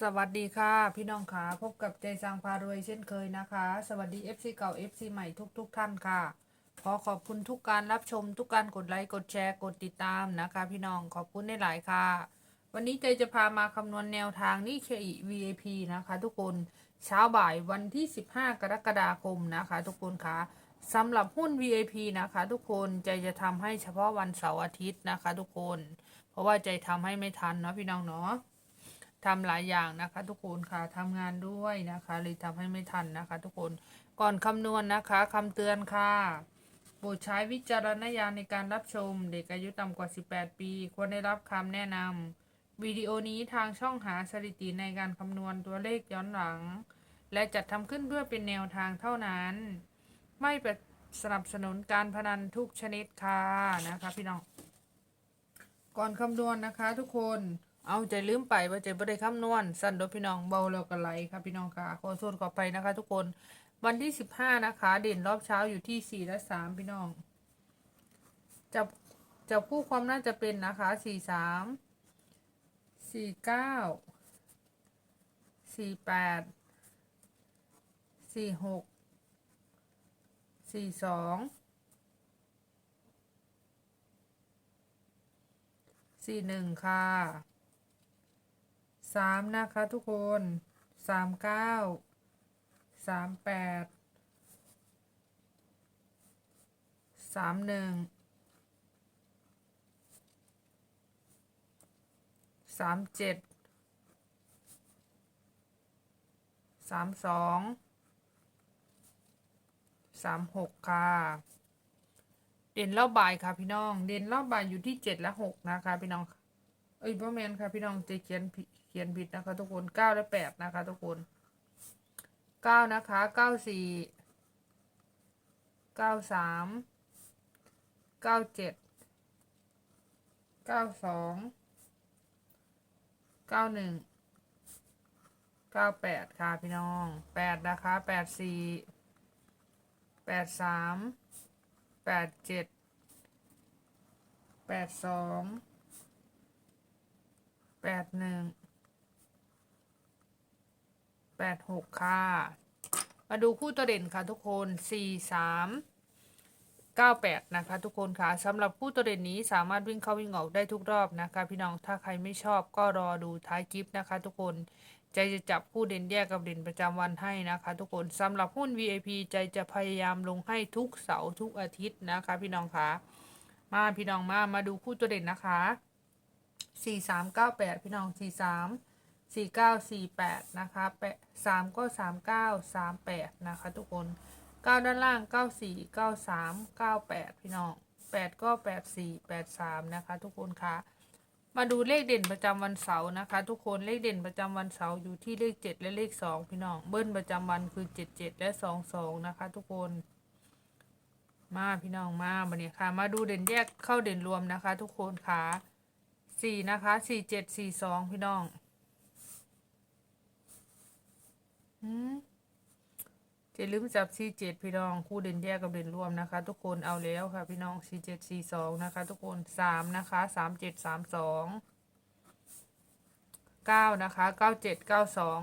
สวัสดีค่ะ พี่น้องค่ะพบกับใจสร้างพารวยเช่นเคยนะคะ สวัสดี FC เก่า FC ใหม่ทุกๆทท่านค่ะ ขอขอบคุณทุกการรับชมทุกการกดไลค์กดแชร์กดติดตามนะคะ พี่น้องขอบคุณในหลายค่ะ วันนี้ใจจะพามาคำนวณแนวทางนี่ KI VIP นะคะ ทุกคนเช้าบ่ายวันที่ 15 กรกฎาคมนะคะ ทุกคนค่ะสำหรับหุ้น VIP นะคะ ทุกคนใจจะทำให้เฉพาะวันเสาร์อาทิตย์นะคะ ทุกคน เพราะว่าใจทำให้ไม่ทันเนาะพี่น้องเนาะ ทำหลายอย่างนะคะ ทุกคนค่ะทำงานด้วยนะคะเลยทำให้ไม่ทันนะคะ ทุกคนก่อนคำนวณนะคะคำเตือนค่ะโปรดใช้วิจารณญาณในการรับชม เด็กอายุต่ำกว่า 18 ปี ควรได้รับคำแนะนำวิดีโอนี้ทางช่องหาสถิติในการคำนวณตัวเลขย้อนหลัง และจัดทำขึ้นเพื่อเป็นแนวทางเท่านั้น ไม่สนับสนุนการพนันทุกชนิดค่ะนะคะพี่น้องก่อนคำนวณนะคะทุกคน เอาใจลืมไปว่าใจบ่ได้คำนวณสั่นโดยพี่น้องเบาแล้วก็ไหลค่ะพี่น้องค่ะขอโทษขอไปนะคะ ทุกคนวันที่สิบห้านะคะ เด่นรอบเช้าอยู่ที่สี่และสามพี่น้องจับจับคู่ความน่าจะเป็นนะคะสี่สามสี่เก้าสี่แปดสี่หกสี่สองสี่หนึ่งค่ะ สามนะคะทุกคนสามเก้าสามแปดสามหนึ่งสามเจ็ดสามสองสามหกค่ะ เด่นรอบบ่ายค่ะพี่น้อง เด่นรอบบ่ายอยู่ที่เจ็ดและหกนะคะพี่น้องเอ้ยพ่อแมนค่ะพี่น้องจะเขียนผิดเขียนผิดนะคะ ทุกคนเก้าและแปดนะคะ ทุกคนเก้านะคะเก้าสี่เก้าสามเก้าเจ็ดเก้าสองเก้าหนึ่งเก้าแปดค่ะพี่น้องแปดนะคะแปดสี่แปดสามแปดเจ็ดแปดสอง แปดหนึ่งแปดหกค่ะ มาดูคู่ตัวเด่นค่ะทุกคนสี่สามเก้าแปดนะคะทุกคนค่ะสำหรับคู่ตัวเด่นนี้สามารถวิ่งเข้าวิ่งออกได้ทุกรอบนะคะ พี่น้องถ้าใครไม่ชอบก็รอดูท้ายคลิปนะคะ ทุกคนใจจะจับคู่เด่นแยกกับเด่นประจำวันให้นะคะ ทุกคนสำหรับหุ้น VIP ใจจะพยายามลงให้ทุกเสาร์ทุกอาทิตย์นะคะ พี่น้องคะมาพี่น้องมามาดูคู่ตัวเด่นนะคะ สี่สามเก้าแปดพี่น้องสี่สามสี่เก้าสี่แปดนะคะแปดสามก็สามเก้าสามแปดนะคะทุกคนเก้าด้านล่างเก้าสี่เก้าสามเก้าแปดพี่น้องแปดก็แปดสี่แปดสามนะคะทุกคนคะมาดูเลขเด่นประจำวันเสาร์นะคะ ทุกคนเลขเด่นประจำวันเสาร์อยู่ที่เลขเจ็ดและเลขสองพี่น้องเบิ้ลประจำวันคือเจ็ดเจ็ดและสองสองนะคะทุกคนมาพี่น้องมาบันนี้ค่ะ มาดูเด่นแยกเข้าเด่นรวมนะคะ ทุกคนค่ะ สี่นะคะสี่เจ็ดสี่สองพี่น้องหืมจะลืมจับสี่เจ็ดพี่น้อง คู่เด่นแยกกับเด่นรวมนะคะ ทุกคนเอาแล้วค่ะ พี่น้องสี่เจ็ดสี่สองนะคะ ทุกคนสามนะคะสามเจ็ดสามสองเก้านะคะเก้าเจ็ดเก้าสอง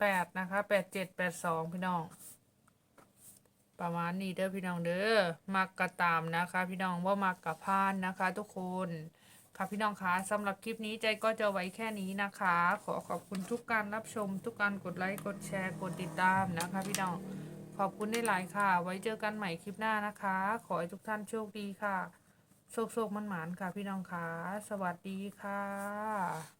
แปดนะคะแปดเจ็ดแปดสองพี่น้อง ประมาณนี้เด้อพี่น้องเด้อมักกระตามนะคะ พี่น้องว่ามักกระพานนะคะ ทุกคนค่ะพี่น้องคะสำหรับคลิปนี้ใจก็จะไว้แค่นี้นะคะ ขอขอบคุณทุกการรับชม ทุกการกดไลค์กดแชร์กดติดตามนะคะ พี่น้องขอบคุณได้หลายค่ะ ไว้เจอกันใหม่คลิปหน้านะคะ ขอให้ทุกท่านโชคดีค่ะโชคโชคมันหมานค่ะพี่น้องคะสวัสดีค่ะ